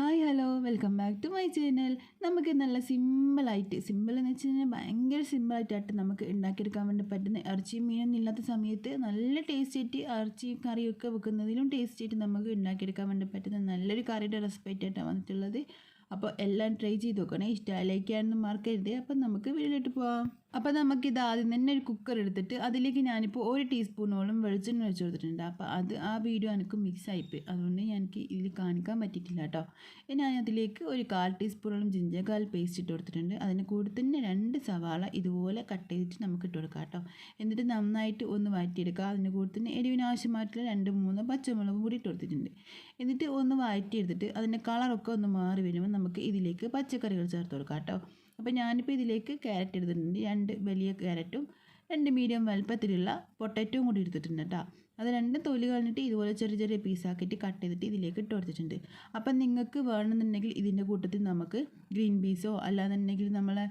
Hi hello. Welcome back to my channel. നമുക്ക് നല്ല സിമ്പിളായിട്ട് സിമ്പിൾ എന്ന് വെച്ച് കഴിഞ്ഞാൽ ഭയങ്കര സിമ്പിളായിട്ടായിട്ട് നമുക്ക് ഉണ്ടാക്കിയെടുക്കാൻ വേണ്ടി പറ്റുന്ന ഇറച്ചിയും മീനൊന്നും ഇല്ലാത്ത സമയത്ത് നല്ല ടേസ്റ്റ് ആയിട്ട് ഇറച്ചി കറിയൊക്കെ വെക്കുന്നതിലും ടേസ്റ്റ് ആയിട്ട് നമുക്ക് ഉണ്ടാക്കിയെടുക്കാൻ വേണ്ടി പറ്റുന്ന നല്ലൊരു കറിയുടെ റെസിപ്പി ആയിട്ടാണ് വന്നിട്ടുള്ളത്. അപ്പോൾ എല്ലാം ട്രൈ ചെയ്ത് നോക്കണേ. ഇഷ്ടമായിലേക്കാണെന്ന് മറക്കരുത് അപ്പം നമുക്ക് വീട്ടിലോട്ട് പോവാം. അപ്പോൾ നമുക്കിത് ആദ്യം തന്നെ ഒരു കുക്കർ എടുത്തിട്ട് അതിലേക്ക് ഞാനിപ്പോൾ ഒരു ടീസ്പൂണോളം വെളിച്ചെണ്ണ വെച്ച് കൊടുത്തിട്ടുണ്ട്. അപ്പോൾ അത് ആ വീഡിയോ എനിക്ക് മിക്സ് ആയിപ്പോയി. അതുകൊണ്ട് എനിക്ക് ഇതിൽ കാണിക്കാൻ പറ്റിയിട്ടില്ല കേട്ടോ ഞാൻ അതിലേക്ക് ഒരു കാൽ ടീസ്പൂണോളം ജിഞ്ചകാൽ പേസ്റ്റ് ഇട്ട് കൊടുത്തിട്ടുണ്ട്. അതിന് കൂടെ തന്നെ രണ്ട് സവാള ഇതുപോലെ കട്ട് ചെയ്തിട്ട് നമുക്ക് ഇട്ട് കൊടുക്കാം കേട്ടോ എന്നിട്ട് നന്നായിട്ട് ഒന്ന് വഴറ്റിയെടുക്കുക അതിന് കൂടെ തന്നെ എരിവിന് ആവശ്യമായിട്ടുള്ള രണ്ട് മൂന്ന് പച്ചമുളകും കൂടി ഇട്ട് കൊടുത്തിട്ടുണ്ട്. എന്നിട്ട് ഒന്ന് വഴറ്റിയെടുത്തിട്ട് അതിന്റെ കളറൊക്കെ ഒന്ന് മാറി വരുമ്പോൾ നമുക്ക് ഇതിലേക്ക് പച്ചക്കറികൾ ചേർത്ത് കൊടുക്കാം കേട്ടോ. അപ്പോൾ ഞാനിപ്പോൾ ഇതിലേക്ക് ക്യാരറ്റ് എടുത്തിട്ടുണ്ട്. രണ്ട് വലിയ ക്യാരറ്റും രണ്ട് മീഡിയം വലുപ്പത്തിലുള്ള പൊട്ടറ്റോയും കൂടി എടുത്തിട്ടുണ്ട് കേട്ടോ. അത് രണ്ടും തൊലി കളഞ്ഞിട്ട് ഇതുപോലെ ചെറിയ ചെറിയ പീസാക്കിയിട്ട് കട്ട് ചെയ്തിട്ട് ഇതിലേക്ക് ഇട്ട് കൊടുത്തിട്ടുണ്ട്. അപ്പം നിങ്ങൾക്ക് വേണമെന്നുണ്ടെങ്കിൽ ഇതിന്റെ കൂട്ടത്തിൽ നമുക്ക് ഗ്രീൻ പീസോ അല്ലാന്നുണ്ടെങ്കിൽ നമ്മളെ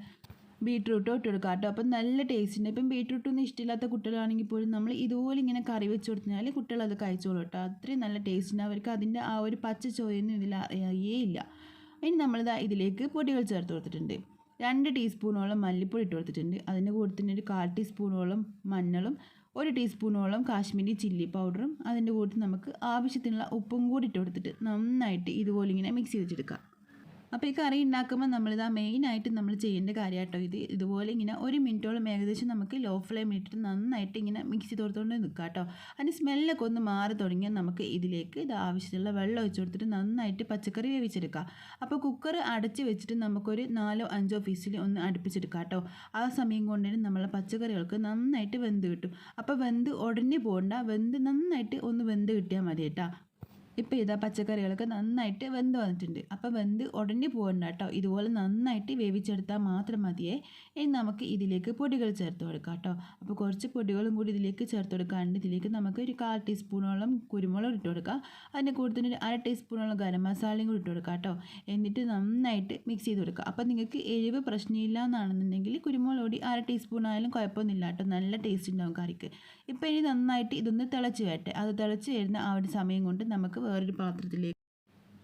ബീട്രൂട്ടോ ഇട്ട് കൊടുക്കാം കേട്ടോ. അപ്പം നല്ല ടേസ്റ്റ് ഉണ്ട്. ഇപ്പം ബീട്രൂട്ടൊന്നും ഇഷ്ടമില്ലാത്ത കുട്ടികളാണെങ്കിൽ പോലും നമ്മൾ ഇതുപോലെ ഇങ്ങനെ കറി വെച്ച് കൊടുത്താൽ കുട്ടികൾ അത് കഴിച്ചോളൂ കേട്ടോ. അത്രയും നല്ല ടേസ്റ്റ് ഉണ്ട്. അവർക്ക് അതിന്റെ ആ ഒരു പച്ച ചോയൊന്നും ഇതിൽ ഇല്ല. ഇനി നമ്മളിതാ ഇതിലേക്ക് പൊടികൾ ചേർത്ത് കൊടുത്തിട്ടുണ്ട്. രണ്ട് ടീസ്പൂണോളം മല്ലിപ്പൊടി ഇട്ട് കൊടുത്തിട്ടുണ്ട്. അതിന്റെ കൂടെ തന്നെ ഒരു കാൽ ടീസ്പൂണോളം മഞ്ഞളും ഒരു ടീസ്പൂണോളം കാശ്മീരി ചില്ലി പൗഡറും അതിന്റെ കൂടെ നമുക്ക് ആവശ്യത്തിനുള്ള ഉപ്പും കൂടി ഇട്ട് കൊടുത്തിട്ട് നന്നായിട്ട് ഇതുപോലെ ഇങ്ങനെ മിക്സ് ചെയ്തെടുക്കാം അപ്പോൾ ഈ കറി ഉണ്ടാക്കുമ്പോൾ നമ്മളിതാ മെയിനായിട്ട് നമ്മൾ ചെയ്യേണ്ട കാര്യമായിട്ടോ ഇത് ഇതുപോലെ ഇങ്ങനെ ഒരു മിനിറ്റോളം ഏകദേശം നമുക്ക് ലോ ഫ്ലെയിം ഇട്ടിട്ട് നന്നായിട്ട് ഇങ്ങനെ മിക്സ് ചെയ്ത് കൊടുത്തുകൊണ്ട് നിൽക്കുക കേട്ടോ അതിന് സ്മെല്ലൊക്കെ ഒന്ന് മാറി തുടങ്ങിയാൽ നമുക്ക് ഇതിലേക്ക് ഇത് ആവശ്യമുള്ള വെള്ളം ഒഴിച്ചു കൊടുത്തിട്ട് നന്നായിട്ട് പച്ചക്കറി വേവിച്ചെടുക്കുക അപ്പോൾ കുക്കർ അടച്ച് വെച്ചിട്ട് നമുക്കൊരു നാലോ അഞ്ചോ ഫീസിൽ ഒന്ന് അടുപ്പിച്ചെടുക്കുക കേട്ടോ ആ സമയം കൊണ്ട് തന്നെ നമ്മളെ പച്ചക്കറികൾക്ക് നന്നായിട്ട് വെന്ത് കിട്ടും. അപ്പോൾ വെന്ത് ഉടനെ പോകണ്ട വെന്ത് നന്നായിട്ട് ഒന്ന് വെന്ത് കിട്ടിയാൽ മതി കേട്ടോ ഇപ്പോൾ ഇതാ പച്ചക്കറികളൊക്കെ നന്നായിട്ട് വെന്ത് വന്നിട്ടുണ്ട്. അപ്പോൾ വെന്ത് ഉടനെ പോകണ്ട കേട്ടോ. ഇതുപോലെ നന്നായിട്ട് വേവിച്ചെടുത്താൽ മാത്രം മതിയേ. ഇനി നമുക്ക് ഇതിലേക്ക് പൊടികൾ ചേർത്ത് കൊടുക്കാം കേട്ടോ. അപ്പോൾ കുറച്ച് പൊടികളും കൂടി ഇതിലേക്ക് ചേർത്ത് കൊടുക്കാണ്ട് ഇതിലേക്ക് നമുക്ക് ഒരു കാൽ ടീസ്പൂണോളം കുരുമുളക് ഇട്ട് കൊടുക്കാം. അതിന്റെ കൂടുതൽ ഒരു അര ടീസ്പൂണോളം ഗരം മസാലയും കൂടി ഇട്ട് കൊടുക്കാം കേട്ടോ. എന്നിട്ട് നന്നായിട്ട് മിക്സ് ചെയ്ത് കൊടുക്കുക അപ്പോൾ നിങ്ങൾക്ക് എരിവ് പ്രശ്നമില്ല എന്നാണെന്നുണ്ടെങ്കിൽ കുരുമുളക് പൊടി അര ടീസ്പൂൺ ആയാലും കുഴപ്പമൊന്നുമില്ല കേട്ടോ. നല്ല ടേസ്റ്റ് ഉണ്ടാവും കറിക്ക്. ഇപ്പോൾ ഇനി നന്നായിട്ട് ഇതൊന്ന് തിളച്ച് വരട്ടെ. അത് തിളച്ച് വരുന്ന ആ ഒരു സമയം കൊണ്ട് നമുക്ക് വേറൊരു പാത്രത്തിലേക്ക്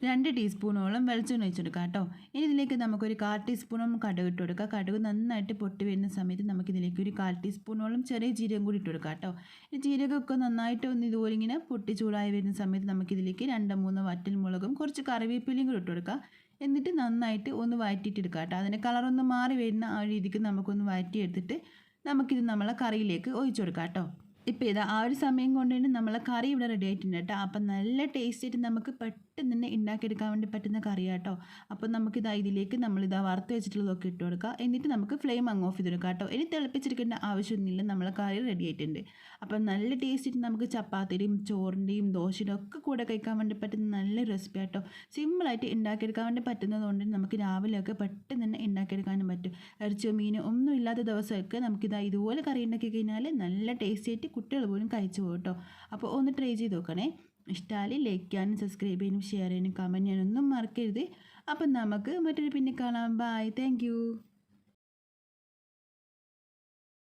രണ്ട് ടീസ്പൂണോളം വെളിച്ചെണ്ണ ഒഴിച്ചെടുക്കാം കേട്ടോ. ഇനി ഇതിലേക്ക് നമുക്കൊരു കാൽ ടീസ്പൂണോളം കടുക് ഇട്ട് കൊടുക്കുക കടുക് നന്നായിട്ട് പൊട്ടി വരുന്ന സമയത്ത് നമുക്കിതിലേക്ക് ഒരു കാൽ ടീസ്പൂണോളം ചെറിയ ജീരകം കൂടി ഇട്ട് കൊടുക്കാം കേട്ടോ. ഈ ജീരകമൊക്കെ നന്നായിട്ട് ഒന്ന് ഇതുപോലെ ഇങ്ങനെ പൊട്ടി ചൂടായി വരുന്ന സമയത്ത് നമുക്കിതിലേക്ക് രണ്ട് മൂന്ന് വറ്റൽ മുളകും കുറച്ച് കറിവേപ്പിലയും കൂടി ഇട്ട് കൊടുക്കുക എന്നിട്ട് നന്നായിട്ട് ഒന്ന് വഴറ്റിയിട്ടെടുക്കുക കേട്ടോ. അതിന്റെ കളറൊന്ന് മാറി വരുന്ന ആ രീതിക്ക് നമുക്കൊന്ന് വഴറ്റിയെടുത്തിട്ട് നമുക്കിത് നമ്മളെ കറിയിലേക്ക് ഒഴിച്ചു കൊടുക്കാം കേട്ടോ. ഇപ്പോൾ ഇതാ ആ ഒരു സമയം കൊണ്ട് തന്നെ നമ്മളെ കറി ഇവിടെ റെഡി ആയിട്ടുണ്ട് കേട്ടോ. അപ്പം നല്ല ടേസ്റ്റ് ആയിട്ട് നമുക്ക് പെട്ടെന്ന് തന്നെ ഉണ്ടാക്കിയെടുക്കാൻ വേണ്ടി പറ്റുന്ന കറി കേട്ടോ. അപ്പോൾ നമുക്കിതാ ഇതിലേക്ക് നമ്മളിതാ വറുത്ത് വെച്ചിട്ടുള്ളതൊക്കെ ഇട്ട് കൊടുക്കുക എന്നിട്ട് നമുക്ക് ഫ്ലെയിം അങ്ങ് ഓഫ് ചെയ്ത് കൊടുക്കാം കേട്ടോ. ഇനി തിളപ്പിച്ചെടുക്കേണ്ട ആവശ്യമൊന്നുമില്ല. നമ്മളെ കറി റെഡി ആയിട്ടുണ്ട്. അപ്പം നല്ല ടേസ്റ്റ് ആയിട്ട് നമുക്ക് ചപ്പാത്തിയുടെയും ചോറിന്റെയും ദോശയുടെ ഒക്കെ കൂടെ കഴിക്കാൻ വേണ്ടി പറ്റുന്ന നല്ല റെസിപ്പി കേട്ടോ സിമ്പിളായിട്ട് ഉണ്ടാക്കിയെടുക്കാൻ വേണ്ടി പറ്റുന്നത് കൊണ്ട് നമുക്ക് രാവിലെയൊക്കെ പെട്ടെന്ന് തന്നെ ഉണ്ടാക്കിയെടുക്കാനും പറ്റും. ഇറച്ചിയോ മീനോ ഒന്നും ഇല്ലാത്ത ദിവസമൊക്കെ നമുക്കിതാ ഇതുപോലെ കറി ഉണ്ടാക്കി കഴിഞ്ഞാൽ നല്ല ടേസ്റ്റ് ആയിട്ട് കുട്ടികൾ പോലും കഴിച്ചു പോകും കേട്ടോ അപ്പോൾ ഒന്ന് ട്രൈ ചെയ്ത് നോക്കണേ. ഇഷ്ടമായി ലൈക്ക് ചെയ്യാനും സബ്സ്ക്രൈബ് ചെയ്യാനും ഷെയർ ചെയ്യാനും കമന്റ് ചെയ്യാനൊന്നും മറക്കരുത്. അപ്പം നമുക്ക് മറ്റൊരു പിന്നെ കാണാം. Bye thank